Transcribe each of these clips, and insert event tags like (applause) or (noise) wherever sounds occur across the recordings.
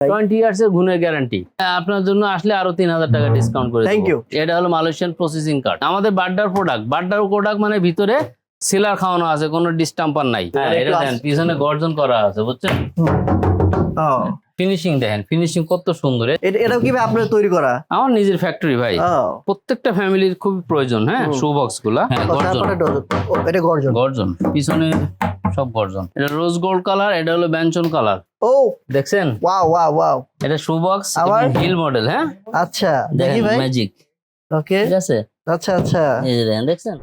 Twenty years এর গুণের guarantee আপনার জন্য আসলে আরও তিন হাজার টাকা ডিসকাউন্ট করে থ্যাংক ইউ এটা হলো মালয়েশিয়ান প্রসেসিং কার্ড আমাদের বাড্ডার প্রোডাক্ট বাড্ডার প্রোডাক্ট মানে ভিতরে সিলার খাওয়ানো আছে কোনো ডিস্টাম্পার নাই। হ্যাঁ এটা পিছনে গর্জন করা আছে বুঝছেন? ফিনিশিং দেখেন ফিনিশিং কত সুন্দর। এটা কীভাবে আপনার তৈরি করা? আমার নিজের ফ্যাক্টরি ভাই। প্রত্যেকটা ফ্যামিলির খুবই প্রয়োজন হ্যাঁ। শু বক্সগুলা এটা গর্জন। গর্জন। পিছনে সব গর্জন। এটা রোজ গোল্ড কালার এটা হলো ব্যঞ্চন কালার ও। দেখছেন? ওয়াও ওয়াও ওয়াও এটা শু বক্স আবার? হিল মডেল হ্যাঁ? আচ্ছা দেখি ভাই। ম্যাজিক ওকে ঠিক আছে? আচ্ছা আচ্ছা। এই দেখেন দেখছেন?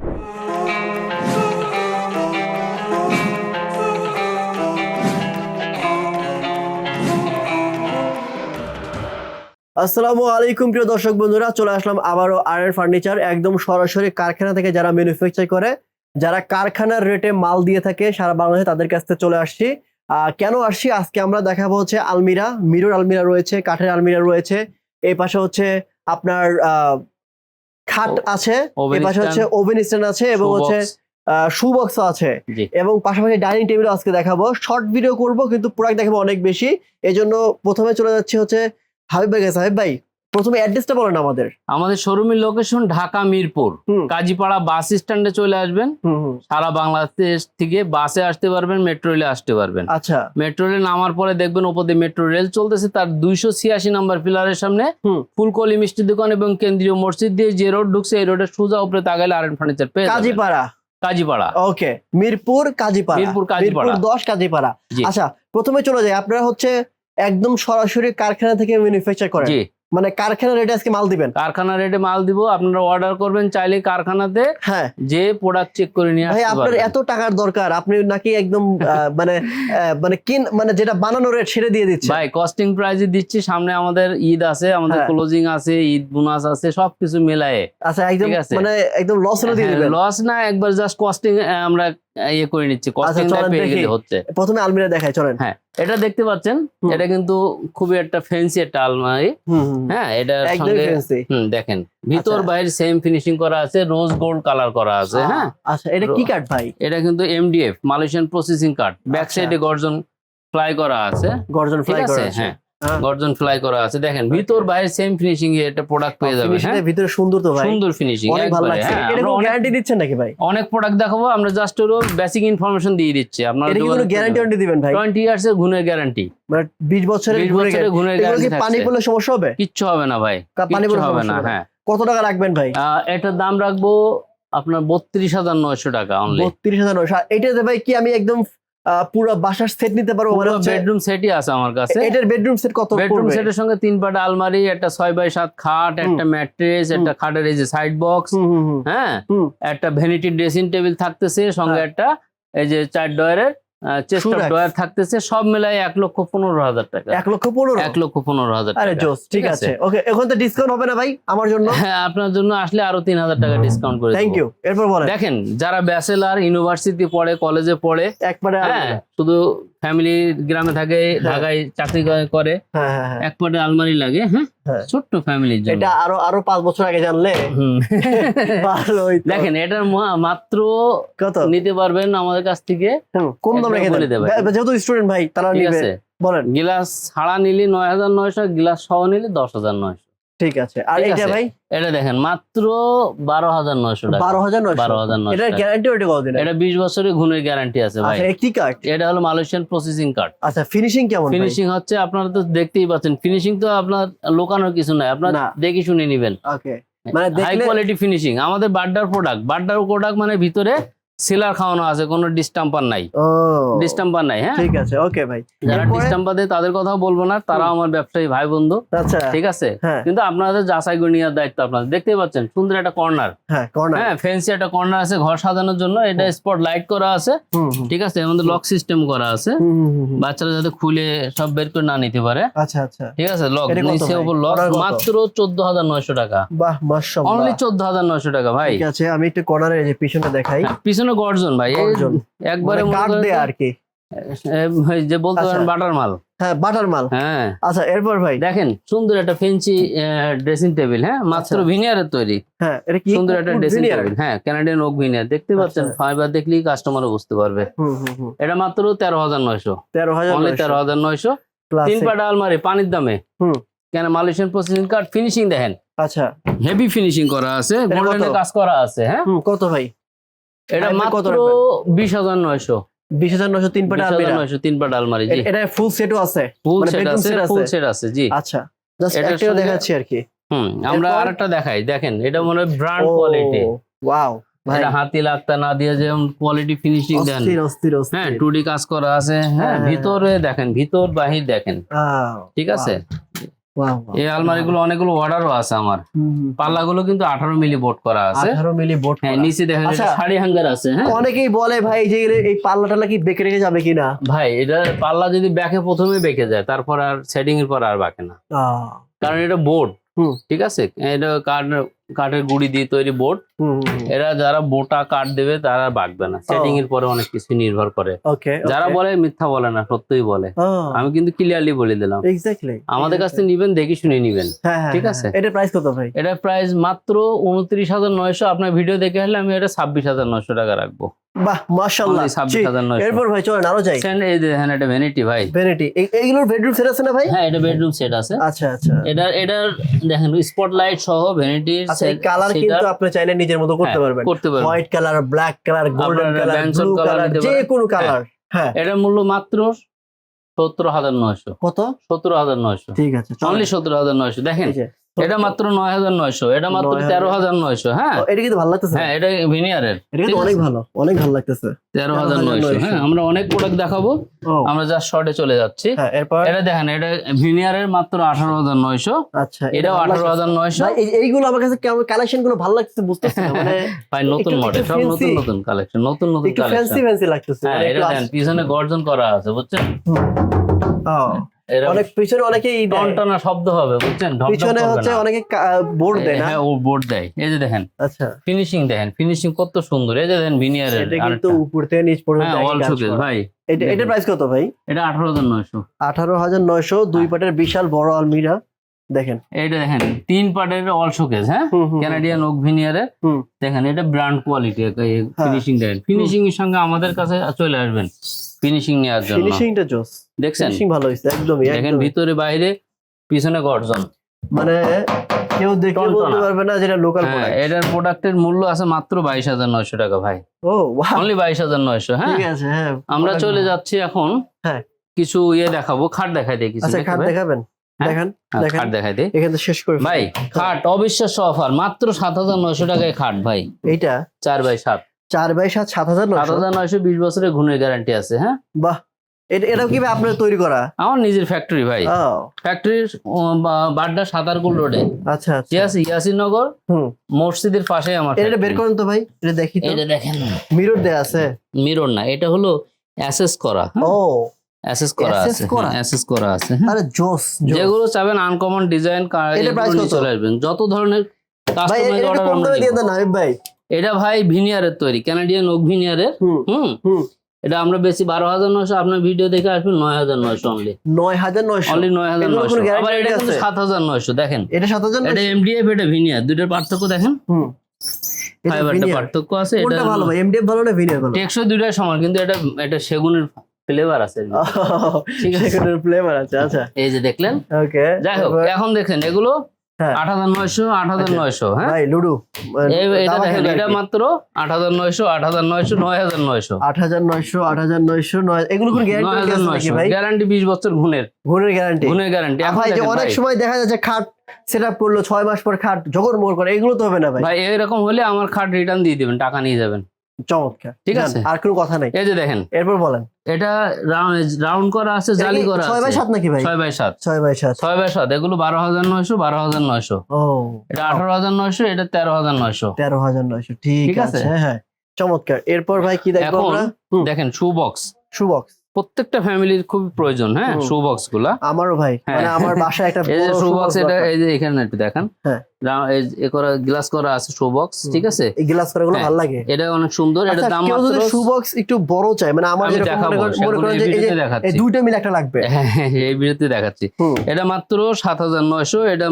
আসসালামু আলাইকুম প্রিয় দর্শক বন্ধুরা চলে আসলাম আবারও আর এর ফার্নিচার একদম সরাসরি কারখানা থেকে যারা ম্যানুফ্যাকচার করে যারা কারখানার রেটে মাল দিয়ে থাকে সারা বাংলাদেশে তাদের কাছ থেকে চলে আসছি। কেন আসছি? আজকে আমরা দেখাবো হচ্ছে আলমিরা মিরর আলমিরা রয়েছে কাঠের আলমিরা রয়েছে। এই পাশে হচ্ছে আপনার আহ, খাট আছে এই পাশে হচ্ছে ওভেন স্ট্যান্ড আছে এবং হচ্ছে শু বক্স আছে। এবং পাশাপাশি ডাইনিং টেবিল আজকে দেখাবো। শর্ট ভিডিও করব কিন্তু প্রোডাক্ট দেখাবো অনেক বেশি। এই জন্য প্রথমে চলে যাচ্ছে হচ্ছে হাবিব ভাই কাছে। হাবিব ভাই প্রথমে অ্যাড্রেসটা বলেন আমাদের। আমাদের শোরুমের লোকেশন ঢাকা মিরপুর। কাজীপাড়া বাস স্ট্যান্ডে চলে আসবেন। সারা বাংলাদেশ থেকে বাসে আসতে পারবেন মেট্রো রেলে আসতে পারবেন। আচ্ছা। মেট্রো রেল নামার পরে দেখবেন ওপর দিয়ে মেট্রো রেল চলতেছে তার দুইশো ছিয়াশি নাম্বার পিলারের সামনে। ফুলকলি মিষ্টি দোকান এবং কেন্দ্রীয় মসজিদ দিয়ে যে রোড ঢুকছে এই রোডের সোজা উপরে তাকাইলে আর ফার্নিচার পেয়ে। কাজীপাড়া। কাজীপাড়া। ওকে মিরপুর কাজীপাড়া। মিরপুর কাজীপাড়া। দশ কাজীপাড়া। আচ্ছা প্রথমে চলে যাই। আপনারা হচ্ছে একদম সরাসরি কারখানা থেকে ম্যানুফ্যাকচার করেন। জি। মানে কারখানা রেটে আজকে মাল দিবেন। কারখানা রেটে মাল দিব আপনারা অর্ডার করবেন চাইলে কারখানাতে হ্যাঁ। যে প্রোডাক্ট চেক করে নিয়ে ভাই আপনার এত টাকার দরকার আপনি নাকি একদম মানে মানে কিন মানে যেটা বানানো রেট সেটা দিয়ে দিচ্ছে ভাই কস্টিং প্রাইজে দিচ্ছি সামনে আমাদের ঈদ আছে আমাদের হ্যাঁ। ক্লোজিং আছে ঈদ বোনাস আছে সবকিছু মেলায়ে। আচ্ছা একদম মানে একদম লস না দিয়ে দিবেন। লস না একবার জাস্ট কস্টিং আমরা ইয়ে করে নিচ্ছি। আচ্ছা, পেয়ে গেলে হচ্ছে। প্রথমে আলমিরা দেখায় চলেন। হ্যাঁ এটা দেখতে পাচ্ছেন এটা কিন্তু খুবই একটা ফ্যান্সি একটা আলমারি। হ্যাঁ একদমই সঙ্গে দেখেন ভিতর আচ্ছা। বাইরে সেম ফিনিশিং করা আছে রোজ গোল্ড কালার করা আছে হ্যাঁ। আচ্ছা এটা কি কাঠ ভাই? এটা কিন্তু MDF Malaysian processing card back আচ্ছা। সাইডে গর্জন ফ্লাই করা আছে। গর্জন ফ্লাই করা আছে। হ্যাঁ। গর্জন ফ্লাই করা আছে। দেখেন ভিতর বাইরে সেম ফিনিশিং এ একটা প্রোডাক্ট পেয়ে যাবেন হ্যাঁ? ভিতরে সুন্দর তো ভাই। সুন্দর ফিনিশিং অনেক ভালো লাগছে। এটা কোনো গ্যারান্টি দিচ্ছেন নাকি ভাই? অনেক প্রোডাক্ট দেখাবো আমরা জাস্ট হলো বেসিক ইনফরমেশন দিয়ে দিচ্ছি। আপনার এটা কোনো গ্যারান্টি ওয়ারেন্টি দিবেন ভাই? টোয়েন্টি ইয়ার্স এর গুণের গ্যারান্টি মানে 20 বছরের 20 গুণের কি গ্যারান্টি পানি পড়লে সমস্যা হবে? কিচ্ছু হবে না ভাই পানি পড়লে হবে না হ্যাঁ। কত টাকা রাখবেন ভাই? এটার দাম রাখব আপনার বত্রিশ হাজার নয়শো টাকা অনলি বত্রিশ হাজার নয়শো। এটাতে ভাই কি আমি একদম পুরো বাসার সেট নিতে পারব মানে হচ্ছে বেডরুম সেটই আছে আমার কাছে। এটার বেডরুম সেট কত বেডরুম সেটের সঙ্গে তিন পাটা আলমারি একটা ছয় বাই সাত খাট একটা ম্যাট্রেস একটা খাটের এই যে সাইড বক্স। হ্যাঁ? একটা ভ্যানিটি ড্রেসিং টেবিল থাকতেছে সঙ্গে হ্যাঁ। একটা এই যে চার ডয়ারের ডয়ার থাকতেছে সব মিলাই এক লক্ষ পনেরো হাজার টাকা। এক লক্ষ পনেরো? এক লক্ষ পনেরো হাজার আরে জোস ঠিক আছে। ওকে এখন তো ডিসকাউন্ট হবে না ভাই আমার জন্য? হ্যাঁ আপনার জন্য আসলে আরও তিন হাজার টাকা ডিসকাউন্ট করে থ্যাংক ইউ এরপর বলেন। দেখেন যারা ব্যাচেলার ইউনিভার্সিটি পড়ে কলেজে পড়ে একবারে হ্যাঁ শুধু ফ্যামিলি গ্রামে থাকে ঢাকায় চাকরি করে- হ্যাঁ হ্যাঁ হ্যাঁ। এক পাটে আলমারি লাগে হ্যাঁ? হ্যাঁ। ছোট্ট ফ্যামিলির জন্য। এটা আরও আরও পাঁচ বছর আগে জানলে। (laughs) দেখেন এটার মাত্র কত? নিতে পারবেন আমাদের কাছ থেকে। কম দাম রেখে বলে দেবে। যেহেতু স্টুডেন্ট ভাই তারা নিবে। বলেন। গ্লাস ছাড়া নিলে নয় হাজার নয়শো গ্লাস সহ নিলে দশ হাজার নয়শো। ঠিক আছে। আর এটা ভাই? এটা দেখেন মাত্র বারো হাজার নয়শো টাকা। বারো হাজার বারো হাজার নয়শো টাকা। গ্যারান্টি ওটা কতদিন এটা বিশ বছরের গুণের গ্যারান্টি আছে ভাই। আচ্ছা কি কার্ড এটা হলো মালয়েশিয়ান প্রসেসিং কার্ড আচ্ছা ফিনিশিং কেমন ফিনিশিং হচ্ছে আপনারা তো দেখতেই পাচ্ছেন ফিনিশিং তো আপনার লোকানোর কিছু নাই। আপনার দেখে শুনে নিবেন। ওকে মানে হাই কোয়ালিটি ফিনিশিং আমাদের বাড্ডার প্রোডাক্ট বাড্ডার প্রোডাক্ট মানে ভিতরে সিলার খাওয়ানো আছে কোনো ডিস্টাম্পার নাই। ডিস্টাম্পার নাই হ্যাঁ? ঠিক আছে ওকে ভাই। যারা ডিস্টাম্পার দেয় তাদের কথাও বলব না তারাও আমার ব্যবসায়ী ভাই বন্ধু আচ্ছা ঠিক আছে? হ্যাঁ। কিন্তু আপনাদের যাচাই নেওয়ার দায়িত্ব আপনাদের। দেখতেই পাচ্ছেন সুন্দর একটা কর্নার হ্যাঁ ফেন্সি একটা কর্নার আছে ঘর সাজানোর জন্য এটা স্পট লাইট করা আছে ঠিক আছে? আমাদের লক সিস্টেম করা আছে। বাচ্চারা যাতে খুলে সব বের করে না নিতে পারে। আচ্ছা আচ্ছা। ঠিক আছে? লক নিচে উপর লক মাত্র চোদ্দ হাজার নয়শো টাকা। বাহ মাশাআল্লাহ। অনলি চোদ্দ হাজার নয়শো টাকা ভাই। ঠিক আছে আমি একটু কর্নারে যে পিছনটা দেখাই। হ্যাঁ, পিছনে গর্জন ভাই একবারে মানে দেয়া আর কি। যে বলতে আচ্ছা। পারেন বাটার মাল। হ্যাঁ বাটার মাল। হ্যাঁ। আচ্ছা এরপর ভাই। দেখেন সুন্দর একটা ফেন্সি ড্রেসিং টেবিল হ্যাঁ? মাত্র আচ্ছা। ভিনিয়ারের তৈরি। হ্যাঁ এটা কি সুন্দর একটা ড্রেসিং টেবিল হ্যাঁ ওক ভিনিয়ার দেখতে পাচ্ছেন আচ্ছা। ফাইবার দেখলেই কাস্টমারও বুঝতে পারবে। এটা মাত্র তেরো হাজার নয়শো। তেরো হাজার তেরো হাজার নয়শো। তিন পাটা আলমারি পানির দামে। হুম। কেন মালয়েশিয়ান প্রসেসিং কার্ড ফিনিশিং দেখেন। আচ্ছা। হেভি ফিনিশিং করা আছে কত? কাজ করা আছে হ্যাঁ? কত ভাই? এটা মাত্র বিশ হাজার নয়শো। বিশ হাজার নশো তিন পাটা নয়শো তিন পাটা আলমারি জি। এটা ফুল সেটও আছে? ফুল মানে সেট আছে ফুল সেট আছে? জি। আচ্ছা একটাও দেখাচ্ছি আর কি। হুম আমরা? আরেকটা দেখাই দেখেন এটা মনে হয় ব্র্যান্ড কোয়ালিটি ওয়াও এটা হাতি লাগতা না দিয়ে যেমন কোয়ালিটি ফিনিশিং দেন। হ্যাঁ অস্থির টু ডি কাজ করা আছে হ্যাঁ হ্যাঁ, ভিতরে দেখেন ভিতর বাহির দেখেন। ঠিক আছে? এই আলমারিগুলো অনেকগুলো অর্ডারও আছে আমার। হুম, পাল্লাগুলো কিন্তু আঠারো মিলি বোর্ড করা আছে। 18 মিলি বোর্ড হ্যাঁ নিচে দেখা যাচ্ছে শাড়ি হ্যাঙ্গার আছে হ্যাঁ। অনেকেই বলে ভাই যে এই পাল্লা টাল্লা কি বেঁকে রেখে যাবে কিনা? ভাই এটা পাল্লা যদি ব্যাকে প্রথমে বেঁকে যায় তারপর আর সেটিং এর পর আর বাঁকে না। কারণ এটা বোর্ড ঠিক আছে? এটা কাঠ কাঠের গুড়ি দিয়ে তৈরি বোর্ড এরা যারা মোটা কাঠ দেবে তারা বাঁকবে না। সেটিং এর পরে অনেক কিছু নির্ভর করে। যারা বলে মিথ্যা বলে না সত্যই বলে। আমি কিন্তু ক্লিয়ারলি বলে দিলাম। আমাদের কাছে থেকে নিবেন দেখে শুনে নিবেন। হ্যাঁ হ্যাঁ ঠিক হ্যাঁ, আছে। এটা প্রাইস কত ভাই? এটা প্রাইস মাত্র উনত্রিশ হাজার নয়শো। আপনার ভিডিও দেখে হলে আমি এটা ছাব্বিশ হাজার নয়শো টাকা রাখব। বাহ মাশাআল্লাহ। এরপর ভাই চলেন আরও যাই। এই দেখেন এটা ভ্যানিটি ভাই। ভ্যানিটি এইগুলোর বেডরুম সেট আছে না ভাই? হ্যাঁ এটা বেডরুম সেট আছে। আচ্ছা আচ্ছা। এটা এটার দেখেন স্পটলাইট সহ ভ্যানিটির আচ্ছা এই কালার কিন্তু আপনি চাইলে নিজের মতো করতে পারবেন। হ্যাঁ, করতে পারবেন। White colour black colour golden colour blue colour যে কোনো কালার হ্যাঁ। এটার মূল্য মাত্র সত্তর হাজার নয়শো। কত? সত্তর হাজার নয়শো। ঠিক আছে। অনলি সত্তর হাজার নয়শো। দেখেন এটা মাত্র নয় হাজার নয়শো এটা মাত্র তেরো হাজার নয়শো হ্যাঁ। এটা কিন্তু ভালো লাগতেছে। হ্যাঁ এটা ভিনিয়ারের এটা কিন্তু অনেক ভালো অনেক ভালো লাগতেছে। তেরো হাজার নয়শো হ্যাঁ আমরা অনেক প্রোডাক্ট দেখাবো। আমরা যা শর্টে চলে যাচ্ছি। হ্যাঁ এটা দেখেন এটা ভিনিয়ারের মাত্র আঠারো হাজার নয়শো। আচ্ছা এটাও আঠারো হাজার নয়শো। এইগুলো আমার কাছে কেমন কালেকশনগুলো ভালো লাগতেছে বুঝতেছি মানে (laughs) ভাই নতুন মডেল সব নতুন নতুন কালেকশন নতুন নতুন ফ্যান্সি কালেকশন ফ্যান্সি লাগতেছে হ্যাঁ মানে এটা দেখেন পিছনে গর্জন করা আছে বুঝছেন? ও, অনেক পিছনে অনেকে। টনটনা শব্দ হবে বুঝছেন? পিছনে হচ্ছে অনেকে বোর্ড দেয় না? হ্যাঁ ও বোর্ড দেয়। এই যে দেখেন আচ্ছা। ফিনিশিং দেখেন ফিনিশিং কত সুন্দর। এই যে দেখেন ভিনিয়ারের এটা কিন্তু উপর থেকে নিচ পর্যন্ত হ্যাঁ অল শোকেস ভাই। এটা। এটার প্রাইস কত ভাই? এটা আঠারো হাজার নয়শো। আঠারো হাজার নয়শো দুই হ্যাঁ। পাটের বিশাল বড় আলমিরা। দেখেন। এইটা দেখেন তিন পার্টের অল শোকেস হ্যাঁ? ক্যানাডিয়ান ওক ভিনিয়ারের দেখেন এটা ব্র্যান্ড কোয়ালিটি হ্যাঁ। ফিনিশিং দেখেন। ফিনিশিং এর সঙ্গে আমাদের কাছে চলে আসবেন। ফিনিশিং নেওয়ার জন্য। ফিনিশিংটা জোস। দেখছেন? ফিনিশিং ভালো হয়েছে একদমই দেখেন। ভিতরে বাইরে পিছনে গর্জন। মানে কেউ দেখে। বলতে পারবে না যেটা লোকাল প্রোডাক্ট এটার প্রোডাক্টের মূল্য আছে মাত্র বাইশ হাজার নয়শো টাকা ভাই। ও অনলি বাইশ হাজার নয়শো হ্যাঁ? ঠিক আছে হ্যাঁ আমরা চলে। যাচ্ছি এখন। হ্যাঁ। কিছু ইয়ে দেখাবো খাট দেখাই দিই কিছু আচ্ছা খাট দেখবে? দেখাবেন হ্যাঁ, দেখান দেখান। খাট দেখাই দিই। এখান থেকে শেষ করে ভাই খাট অবিশ্বাস্য অফার মাত্র সাত হাজার নয়শো টাকায় খাট ভাই। এইটা? চার বাই সাত। চার বাই সাত সাত হাজার সাত হাজার নয়শো বিশ বছরের গুণের গ্যারান্টি আছে হ্যাঁ? বাহ। এটা এটা কি আপনার তৈরি করা? আমার নিজের ফ্যাক্টরি ভাই। ফ্যাক্টরির বাড্ডা সাতারকুল রোডে। আচ্ছা ঠিক আচ্ছা ইয়াসিনগর হুম। মসজিদের পাশে আমার এটা বের করেন তো ভাই এটা দেখি এটা দেখেন মিরর দেয়া আছে। মিরর না এটা হলো অ্যাসেস করা ও। অ্যাসেস করা আছে অ্যাসেস করা আছে হ্যাঁ। আরে জোস। যেগুলো চাবেন আনকমন ডিজাইন কত? চলে আসবেন। যত ধরনের ভাই এটা ভাই? ভিনিয়ারের তৈরি কানাডিয়ান ওক ভিনিয়ারের হুম এটা আমরা বেশি বারো হাজার নয়শো আপনার ভিডিও দেখে আসবেন নয় হাজার নয়শো অনলি নয় হাজার নয়শো। অনলি নয় হাজার নয়শো। আবার এটা কিন্তু সাত হাজার নয়শো দেখেন। এটা সাত হাজার এটা এমডিএফ এটা ভিনিয়ার দুটোর পার্থক্য দেখেন। হুম। ফাইবারটা পার্থক্য আছে এটা ভালো ভাই? এমডিএফ ভালো না ভিনিয়ার ভালো? টেকসই দুইটাই সমান কিন্তু এটা এটা সেগুনের ফ্লেভার আছে। ঠিক আছে। ফ্লেভার আছে আচ্ছা। এই যে দেখলেন? ওকে যাই হোক এখন দেখেন এগুলো। আট হাজার নয়শো আট হাজার নয়শো হ্যাঁ? ভাই লুডু এটা দেখেন এটা মাত্র আট হাজার নয়শো আট হাজার নয়শো নয় হাজার নয়শো। আট হাজার নয়শো আট হাজার নয়শো নয় এগুলো কোন গ্যারান্টি ভাই? গ্যারান্টি বিশ বছর গ্যারান্টি গ্যারান্টি এখন ভাই যে অনেক সময় দেখা যাচ্ছে খাট সেট আপ করল ছয় মাস পর খাট জগর মোর করে এগুলো তো হবে না ভাই। ভাই এরকম হলে আমার খাট রিটার্ন দিয়ে দিবেন টাকা নিয়ে যাবেন। চমৎকার। ঠিক আছে। আর কোনো কথা নাই। এই যে দেখেন। এরপর বলেন। এটা রাউন্ড করা আছে জালি করা বাই নাকি ভাই? এগুলো ও। এটা ঠিক আছে। হ্যাঁ হ্যাঁ। চমৎকার। এরপর ভাই কি দেখব আমরা? দেখেন শু বক্স শু বক্স প্রত্যেকটা ফ্যামিলির খুব প্রয়োজন হ্যাঁ হুম। শু বক্সগুলা। আমারও ভাই। হ্যাঁ। মানে আমার বাসায় একটা এই যে শু বক্স এটা এই যে এখানে একটু দেখেন। হ্যাঁ। রা- এ করা গ্লাস করা আছে শু বক্স ঠিক আছে? এই গ্লাস করে গুলো হ্যাঁ। ভালো লাগে। এটা অনেক সুন্দর এটা আচ্ছা, দাম মাত্র যদি শু বক্স একটু বড় চাই মানে আমার যেরকম করেন- সেগুলো করেন এই যে এই যে ভিডিওতে এই দেখাচ্ছি দুইটা মিলে একটা লাগবে। হ্যাঁ হ্যাঁ, এই ভিডিওতে দেখাচ্ছি। এটা মাত্র এটা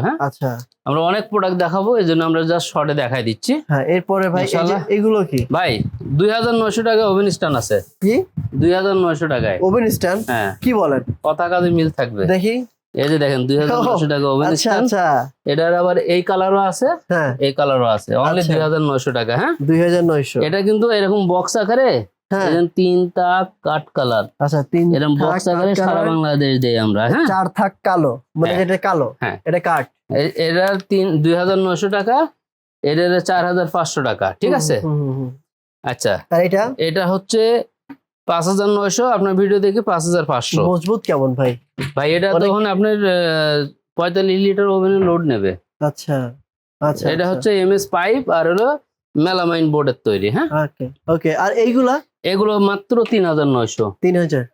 হ্যাঁ? আচ্ছা। আমরা অনেক প্রোডাক্ট দেখাবো এই জন্য আমরা জাস্ট শর্টে দেখাই দিচ্ছি। হ্যাঁ এরপরে ভাই। এগুলো কি? ভাই দুই হাজার নয়শো টাকা ওভেন স্ট্যান্ড আছে। কি? দুই হাজার নয়শো টাকায়। ওভেন স্ট্যান্ড হ্যাঁ। কি বলেন? কথা কাজে মিল থাকবে। দেখি। এই যে দেখেন দুই হাজার নয়শো টাকা ওভেন আচ্ছা স্ট্যান্ড আচ্ছা। এটার আবার এই কালারও আছে হ্যাঁ। এই কালারও আছে। অনলি আচ্ছা। দুই হাজার নয়শো টাকা হ্যাঁ? দুই হাজার নয়শো। এটা কিন্তু এরকম বক্স আকারে হ্যাঁ। তিন তাক কাট কালার আচ্ছা তিন এরকম বক্স আকারে সারা বাংলাদেশ দেই আমরা হ্যাঁ? চার থাক কালো মানে হ্যাঁ। কালো হ্যাঁ। এটা এটার তিন দুই হাজার নয়শো টাকা এটার চার হাজার পাঁচশো টাকা ঠিক আছে? হুম, হুম, হুম। আচ্ছা। এটা? এটা হচ্ছে পাঁচ হাজার নয়শো আপনার ভিডিও দেখে পাঁচ হাজার পাঁচশো। মজবুত কেমন ভাই? ভাই এটা তখন আপনার পঁয়তাল্লিশ লিটার ওভেনে লোড নেবে। আচ্ছা আচ্ছা এটা হচ্ছে এম এস পাইপ আর হলো মেলামাইন বোর্ডের তৈরি হ্যাঁ? ওকে ওকে আর এইগুলা? এগুলো মাত্র তিন হাজার নয়শো। তিন হাজার।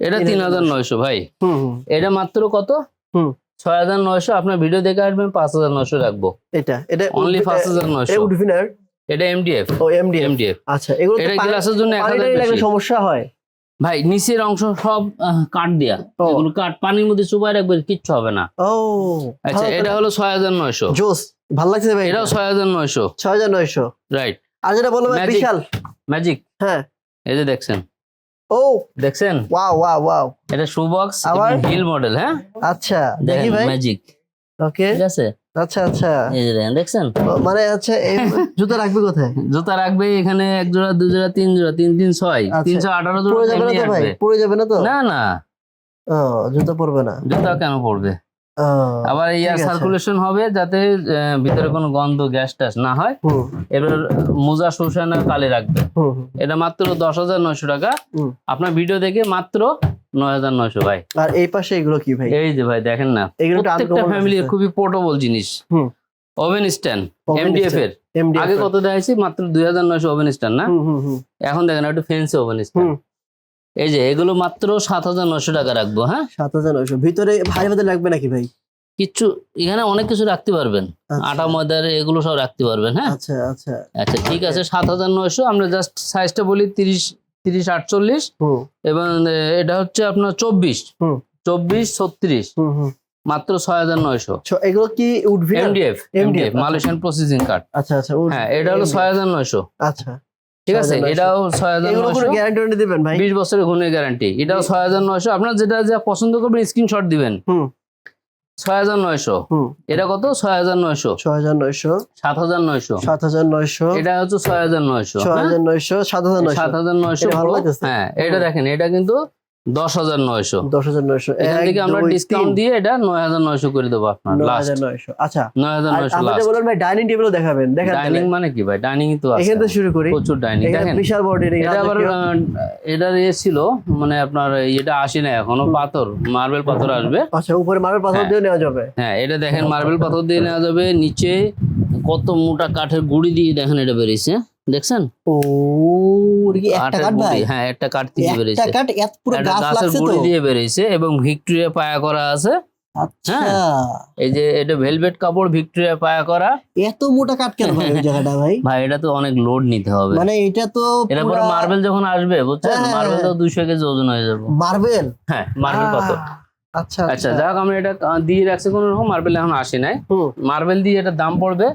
এটা তিন হাজার নয়শো। ভাই। হুম হুম। এটা মাত্র কত? হুম। ছয় হাজার নয়শো আপনার ভিডিও দেখে আসবেন পাঁচ হাজার নয়শো রাখব। এটা এটা অনলি পাঁচ হাজার নয়শো। উডভিনার এটা এমডিএফ ও এমডি এমডিএফ আচ্ছা এগুলো এটা গ্লাসের জন্য এক হাজার পানিটাই লাগলে বেশি। সমস্যা হয়? ভাই নিচের অংশ সব কাঠ দেয়া। এগুলো কাঠ পানির মধ্যে চুপাই রাখবে কিচ্ছু হবে না। ও আচ্ছা এটা হলো ছয় হাজার নয়শো। জোস ভালো লাগছে ভাই। এটাও ছয় হাজার নয়শো। ছয় হাজার নয়শো। রাইট আর যেটা বললাম ভাই, বিশাল। ম্যাজিক হ্যাঁ। এই যে দেখছেন। ও। দেখছেন? Wow wow wow. এটা শু বক্স? হিল মডেল হ্যাঁ? আচ্ছা দেখি ভাই। ম্যাজিক ওকে ঠিক আছে? আচ্ছা আচ্ছা। এই যে দেখেন দেখছেন? মানে আচ্ছা এই (laughs) জুতো রাখবে কোথায়? জুতা রাখবে এখানে এক জোড়া দুই জোড়া তিন জোড়া তিন তিন ছয়। আচ্ছা। তিনশো আঠারো জোড়া পড়ে যাবে না তো ভাই। পড়ে যাবে না তো? না না। ও জুতো পড়বে না। জুতা কেন পড়বে আবার এয়ার সার্কুলেশন হবে যাতে ভিতরে কোনো গন্ধ গ্যাস ট্যাস না হয়। এবার মোজা শুষানা কালে রাখবে। এটা মাত্র দশ হাজার নয়শো টাকা। আপনার ভিডিও দেখে মাত্র নয় হাজার নয়শো ভাই। আর এই পাশে এগুলো কি ভাই? এই যে ভাই দেখেন না। প্রত্যেকটা ফ্যামিলির খুবই পোর্টেবল জিনিস। হুম। ওভেন স্ট্যান্ড এমডিএফ এর আগে। কত দেখাইছি মাত্র দুই হাজার নয়শো ওভেন স্ট্যান্ড না? হুম হুম হুম। এখন দেখেন একটু ফেন্সি ওভেন স্ট্যান্ড। এই যে এগুলো মাত্র সাত হাজার নয়শো টাকা রাখব হ্যাঁ? সাত হাজার নয়শো। ভিতরে ভারী ভাতে লাগবে নাকি ভাই? কিচ্ছু এখানে অনেক কিছু রাখতে পারবেন। আচ্ছা। আটা ময়দার এগুলো সব রাখতে পারবেন হ্যাঁ? আচ্ছা আচ্ছা। আচ্ছা ঠিক আছে সাত হাজার নয়শো। আমরা জাস্ট সাইজটা বলি তিরিশ তিরিশ আটচল্লিশ। এবং এটা হচ্ছে আপনার চব্বিশ। হুম। চব্বিশ ছত্রিশ। হুম হুম। মাত্র ছয় হাজার নয়শো। এগুলো কি উঠবি? এমডিএফ এমডিএফ আচ্ছা। মালয়েশিয়ান প্রসেসিং কার্ড আচ্ছা আচ্ছা হ্যাঁ এটা হলো ছয় হাজার নয়শো। আচ্ছা। ঠিক আছে? এটাও ছয় হাজার গ্যারান্টি দিবেন ভাই। বিশ বছরের গুণের গ্যারান্টি এটাও ছয় হাজার নয়শো। আপনার যেটা যা পছন্দ করবেন স্ক্রিনশট দিবেন। ছয় হাজার নয়শো। এটা কত? ছয় হাজার নয়শো। ছয় হাজার নয়শো। সাত হাজার নয়শো। সাত হাজার নয়শো। এটা হচ্ছে ছয় হাজার নয়শো ছয় হাজার নয়শো সাত হাজার সাত হাজার নয়শো ভালো। হ্যাঁ এটা দেখেন এটা কিন্তু দশ হাজার নয়শো। দশ হাজার নয়শো। এখান থেকে আমরা ডিসকাউন্ট দিয়ে এটা নয় হাজার নয়শো করে দেবো আপনার নয় হাজার নয়শো। আচ্ছা নয় হাজার নয়শো ভাই ডাইনিং টেবিলও দেখাবেন দেখেন ডাইনিং মানে কি ভাই? ডাইনিং তো আছে। এখান থেকে শুরু করি। প্রচুর ডাইনিং দেখেন বিশাল বড় ডাইনিং এটা আবার এটার ইয়ে ছিল মানে আপনার এটা আসে না এখনও পাথর মার্বেল পাথর আসবে। আচ্ছা উপরে মার্বেল পাথর হ্যাঁ। দিয়ে নেওয়া যাবে। হ্যাঁ এটা দেখেন মার্বেল পাথর দিয়ে নেওয়া যাবে নিচে কত মোটা কাঠের গুড়ি দিয়ে দেখেন এটা বেরিয়েছে। দেখছেন? ও একটা কাঠ ভাই? হ্যাঁ একটা থেকে একটা বেরিয়েছে। কাঠ এত পুরো গাছ লাগছে তো। দিয়ে বেরিয়েছে এবং ভিক্টোরিয়া পায়া করা আছে। আচ্ছা। এই যে এটা ভেলভেট কাপড় ভিক্টোরিয়া পায়া করা। এত মোটা কাঠ কেন ভাই ওই জায়গাটা ভাই? (laughs) ভাই এটা তো অনেক লোড নিতে হবে। মানে এটা তো এটা পরে মার্বেল যখন আসবে বুঝছেন? হ্যাঁ, মার্বেল তো হ্যাঁ। দুইশো কেজি ওজন হয়ে যাবে। মার্বেল হ্যাঁ মার্বেল কত? আচ্ছা আচ্ছা। যাক আমরা এটা দিয়ে রাখছি কোনো রকম মার্বেল এখন আসে নাই। মার্বেল দিয়ে এটা দাম পড়বে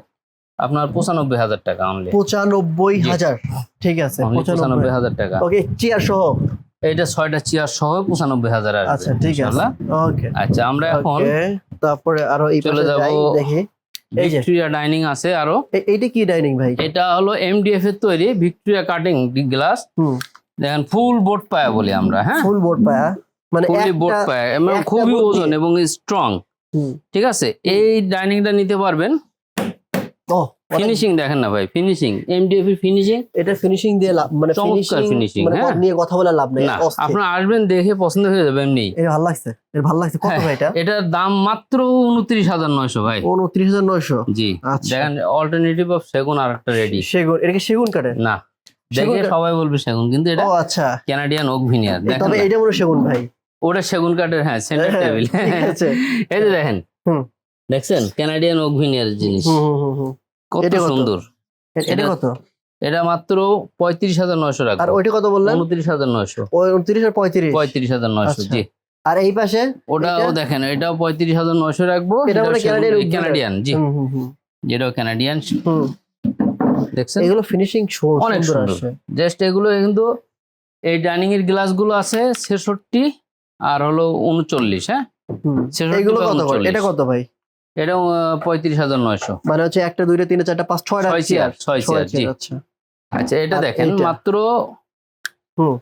আপনার পঁচানব্বই হাজার টাকা অনলি পঁচানব্বই হাজার। ঠিক আছে পঁচানব্বই হাজার। টাকা। ওকে চেয়ার সহ? এটা ছয়টা চেয়ার সহ পঁচানব্বই হাজার আচ্ছা ঠিক আছে। ওকে। আচ্ছা আমরা এখন তারপরে আরও এই চলে যাব। দেখি। ভিক্টোরিয়া ডাইনিং আছে আরও। এ- এইটা কি ডাইনিং ভাই? এটা হলো এমডিএফ এর তৈরি ভিক্টোরিয়া কাটিং গ্লাস দেখেন ফুল বোর্ড পায়া বলি আমরা হ্যাঁ? ফুল বোর্ড পায়া। মানে ফুলি বোর্ড পায়া। মানে খুবই ওজন এবং স্ট্রং ঠিক আছে? এই ডাইনিংটা নিতে পারবেন। ও ফিনিশিং দেখেন না ভাই ফিনিশিং এমডিএফ এর ফিনিশিং এটা ফিনিশিং দিয়ে লাভ মানে চমৎকার ফিনিশিং মানে হ্যাঁ। নিয়ে কথা বলে লাভ নেই না অস্থির। আপনারা আসবেন দেখে পছন্দ হয়ে যাবে এমনি। এটা ভালো লাগছে এটা ভালো লাগছে। কত ভাই এটা? (laughs) এটার দাম মাত্র উনত্রিশ হাজার নয়শো ভাই। উনত্রিশ হাজার নয়শো। জি আচ্ছা। দেখেন অল্টারনেটিভ অফ সেগুন আর একটা রেডি সেগুন এটা কি সেগুন কাঠের? না দেখে সবাই বলবে সেগুন কিন্তু এটা ও আচ্ছা। ক্যানাডিয়ান ওক ভিনিয়ার দেখেন তবে এটা মনে সেগুন ভাই। ওটা সেগুন কাঠের হ্যাঁ সেন্টার হ্যাঁ, টেবিল ঠিক আছে। এই যে দেখেন হুম। দেখছেন? ক্যানাডিয়ান ওক ভিনিয়ার জিনিস। কত সুন্দর। এটা কত? এটা মাত্র পঁয়ত্রিশ হাজার নয়শো টাকা। আর ওইটা কত বললেন? উনত্রিশ হাজার নয়শো। উনত্রিশ আর পঁয়ত্রিশ। পঁয়ত্রিশ হাজার নয়শো আচ্ছা। জি। আর এই পাশে ওটাও দেখেন এটাও পঁয়ত্রিশ হাজার নয়শো রাখব। ক্যানাডিয়ান জি। যেটাও ক্যানাডিয়ান দেখছেন? এগুলো ফিনিশিং অনেক সুন্দর সুন্দর। জাস্ট এগুলো কিন্তু এই ডাইনিং এর গ্লাসগুলো আছে ছেষট্টি আর হলো উনচল্লিশ হ্যাঁ? এগুলো কত এটা কত ভাই? এটা পঁয়ত্রিশ হাজার নয়শো। মানে হচ্ছে একটা দুইটা তিনটা চারটা পাঁচ ছয়টা ছয় চেয়ার ছয় চেয়ার আচ্ছা। আচ্ছা এটা দেখেন মাত্র হুম।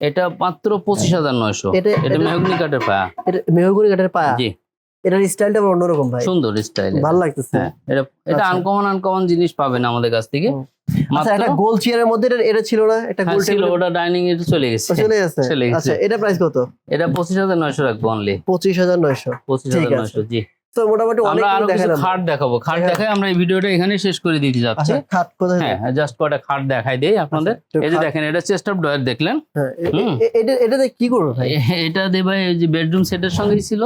এটা মাত্র পঁচিশ হাজার নয়শো। এটা এটা এটা- মেহগনি কাঠের পায়া। এটা মেহগুনি কাঠের পায়া? জি। এটার স্টাইলটা অন্যরকম ভাই। সুন্দর স্টাইল ভালো লাগতেছে। হ্যাঁ এটা এটা আচ্ছা। আনকমন আনকমন জিনিস পাবেন আমাদের কাছ থেকে। আচ্ছা একটা গোল চেয়ারের মধ্যে এটা- এটা ছিল না? হ্যাঁ, গোল ছিল ওটা ডাইনিং এ চলে গেছে। চলে গেছে? চলে গেছে। আচ্ছা এটা প্রাইস কত? এটা পঁচিশ হাজার নয়শো রাখব অনলি পঁচিশ হাজার নয়শো। পঁচিশ ঠিক হাজার আছে। নয়শো জি। তো মোটামুটি অনেক আরও কিছু খাট দেখাবো। খাট হ্যাঁ। দেখাই আমরা এই ভিডিওটা এখানে শেষ করে দিতে যাচ্ছি। আচ্ছা খাট কোথায় হ্যাঁ জাস্ট কটা খাট দেখাই দেই আপনাদের। আচ্ছা, এই যে দেখেন এটা চেস্ট অফ ডয়ার দেখলেন? হ্যাঁ, এটা এটাতে কি করবে ভাই? এটা দে ভাই এই যে বেডরুম সেটের সঙ্গেই ছিল।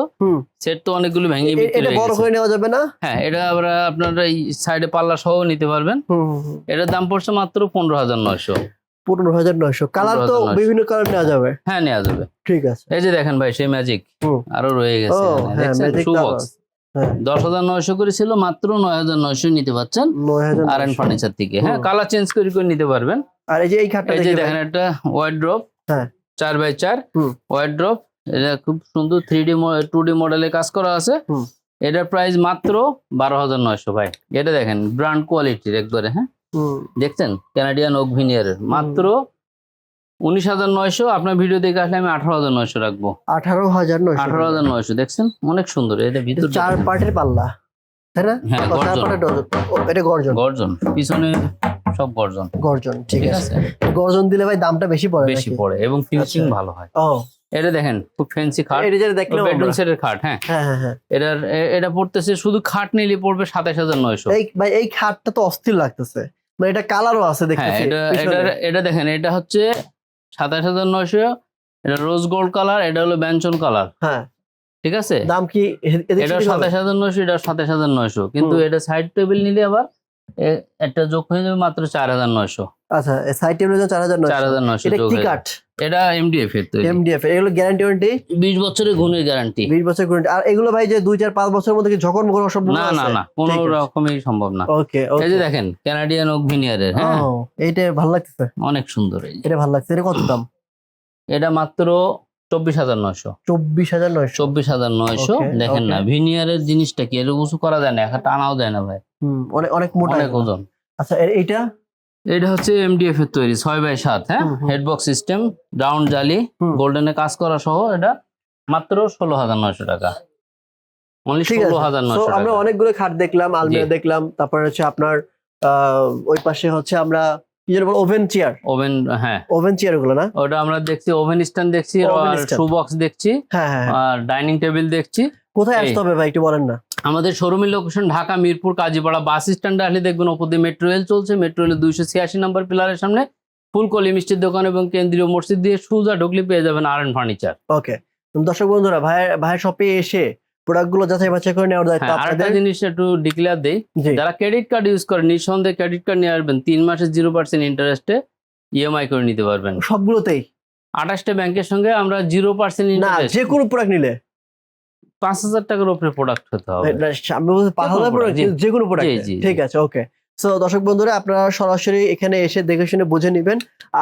সেট তো অনেকগুলো ভেঙে বিক্রি এটা বড়। করে নেওয়া যাবে না? হ্যাঁ এটা আমরা আপনারা এই সাইডে পাল্লা সহ নিতে পারবেন। এটার দাম পড়ছে মাত্র পনেরো হাজার নয়শো। পনেরো হাজার নয়শো। কালার তো 15,900 বিভিন্ন কালার নেওয়া যাবে। হ্যাঁ নেওয়া যাবে। ঠিক আছে। এই যে দেখেন ভাই সেই ম্যাজিক আরও রয়ে গেছে হ্যাঁ। দশ হাজার নয়শো করে ছিল মাত্র নয় হাজার নয়শো নিতে পারছেন আর এন ফার্নিচার থেকে। হ্যাঁ কালার চেঞ্জ করে করে নিতে পারবেন। আর এই যে এই খাটটা এই যে দেখেন একটা ওয়াইড ড্রপ হ্যাঁ। চার বাই চার হুম। ওয়াইড ড্রপ এটা খুব সুন্দর থ্রি ডি টু ডি মডেলে কাজ করা আছে। এটার প্রাইস মাত্র বারো হাজার নয়শো ভাই। এটা দেখেন ব্র্যান্ড কোয়ালিটির একবারে হ্যাঁ। দেখছেন? কানাডিয়ান ওক ভিনিয়ারের মাত্র উনিশ হাজার নয়শো আপনার ভিডিও দেখে আসলে আমি আঠারো হাজার নয়শো রাখব। আঠারো হাজার নয়শো আঠারো হাজার নয়শো দেখছেন? অনেক সুন্দর এটা এটা ভিতর চার পার্টের পাল্লা তাই না? হ্যাঁ গর্জন। পার্টের ডজন। ও, এটা গর্জন। গর্জন পিছনে সব গর্জন। গর্জন ঠিক আছে। গর্জন দিলে ভাই দামটা বেশি পড়ে বেশি? পড়ে এবং ফিনিশিং আচ্ছা। ভালো হয়। ও। এটা দেখেন খুব ফ্যান্সি খাট। এটা যেটা দেখলাম বেডরুম সেটের খাট হ্যাঁ। হ্যাঁ হ্যাঁ হ্যাঁ। এটার এটা পড়তেছে শুধু খাট নিলে পড়বে সাতাশ হাজার নয়শো। এই ভাই এই খাটটা তো অস্থির লাগতেছে। মানে এটা কালারও আছে হ্যাঁ দেখতেছি এটা এটা এটা দেখেন এটা হচ্ছে সাতাশ হাজার নয়শো এটা রোজ গোল্ড কালার এটা হলো ব্যঞ্চন কালার হ্যাঁ। ঠিক আছে? দাম কি এটা সাতাশ হাজার নয়শো এটা সাতাশ হাজার নয়শো। কিন্তু এটা সাইড টেবিল নিলে আবার একটা যোগ হয়ে যাবে মাত্র চার হাজার নয়শো। আচ্ছা সাইড জন্য চার হাজার চার হাজার নয়শো এটা কি কাঠ এটা এমডিএফ এর তৈরি। এমডিএফ এগুলো গ্যারান্টি ওয়ারেন্টি বিশ বছরের গুণের গ্যারান্টি বিশ বছর গ্যারান্টি আর এগুলো ভাই যে দুই চার পাঁচ বছরের মধ্যে কি যখন কোনো সম্ভব না না না কোনো রকমই সম্ভব না। ওকে এই যে দেখেন কানাডিয়ান ওক ভিনিয়ারের হ্যাঁ? এইটা ভালো লাগতেছে। অনেক সুন্দর এই এটা ভালো লাগছে এটা কত দাম? এটা মাত্র চব্বিশ হাজার নয়শো। চব্বিশ হাজার নয়শো। চব্বিশ হাজার নয়শো। দেখেন না ভিনিয়ারের জিনিসটা কি? এটা উঁচু করা যায় না একটা টানাও যায় না ভাই। হুম অনেক অনেক মোটা অনেক ওজন। আচ্ছা এ- এইটা? এটা হচ্ছে এমডিএফ এর তৈরি ছয় বাই সাত হ্যাঁ। হেডবক্স সিস্টেম রাউন্ড জালি গোল্ডেনে কাজ করা সহ এটা মাত্র ষোলো হাজার নয়শো টাকা। আমরা অনেকগুলো খাট দেখলাম আলমিরা দেখলাম তারপরে হচ্ছে আপনার ওই পাশে হচ্ছে আমরা কি যেন ওভেন চেয়ার ওভেন হ্যাঁ। ওভেন চেয়ারগুলো না? ওটা আমরা দেখছি ওভেন স্ট্যান্ড দেখছি আর শু বক্স দেখছি হ্যাঁ হ্যাঁ হ্যাঁ। আর ডাইনিং টেবিল দেখছি। কোথায় আসতে হবে ভাই একটু বলেন না। আমাদের শোরুমের লোকেশন ঢাকা মিরপুর কাজীপাড়া বাস স্ট্যান্ডে আসলে দেখবেন ওপর দিয়ে মেট্রো রেল চলছে। মেট্রো রেলের দুইশো ছিয়াশি নম্বর পিলারের সামনে ফুলকলি মিষ্টির দোকান এবং কেন্দ্রীয় মসজিদ দিয়ে সুজা ঢুকলে পেয়ে যাবেন আর এন ফার্নিচার ওকে দর্শক বন্ধুরা ভাইয়ের ভাইয়ের শপে এসে যাচাই বাছাই করে নেওয়ার দায়িত্ব হ্যাঁ আরেকটা জিনিস একটু ডিক্লেয়ার দেই। যারা ক্রেডিট কার্ড ইউজ করে নিঃসন্দেহে ক্রেডিট কার্ড নিয়ে আসবেন তিন মাসের জিরো পার্সেন্ট ইন্টারেস্টে ইএমআই করে নিতে পারবেন। সবগুলোতেই? আঠাশটা ব্যাংকের সঙ্গে আমরা জিরো পার্সেন্ট যে কোনো প্রোডাক্ট নিলে। পাঁচ হাজার টাকার উপরে প্রোডাক্ট হতে হবে। আমি বলছি পাঁচ হাজার প্রোডাক্ট যে কোনো প্রোডাক্ট ঠিক আছে ওকে সো দর্শক বন্ধুরা আপনারা সরাসরি এখানে এসে দেখে শুনে বুঝে নেবেন।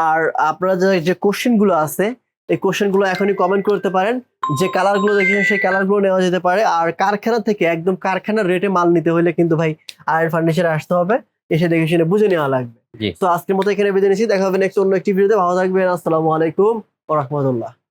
আর আপনারা যে যে কোশ্চেনগুলো আছে এই কোশ্চেনগুলো এখনই কমেন্ট করতে পারেন। যে কালারগুলো দেখেছেন সেই কালারগুলো নেওয়া যেতে পারে। আর কারখানা থেকে একদম কারখানার রেটে মাল নিতে হলে কিন্তু ভাই আয়রন ফার্নিচার আসতে হবে। এসে দেখে শুনে বুঝে নেওয়া লাগবে। তো আজকের মতো এখানে বেঁধে নিচ্ছি। দেখা হবে নেক্সট অন্য একটি ভিডিওতে ভালো থাকবেন। আসসালামু আলাইকুম। ও রহমতুল্লাহ।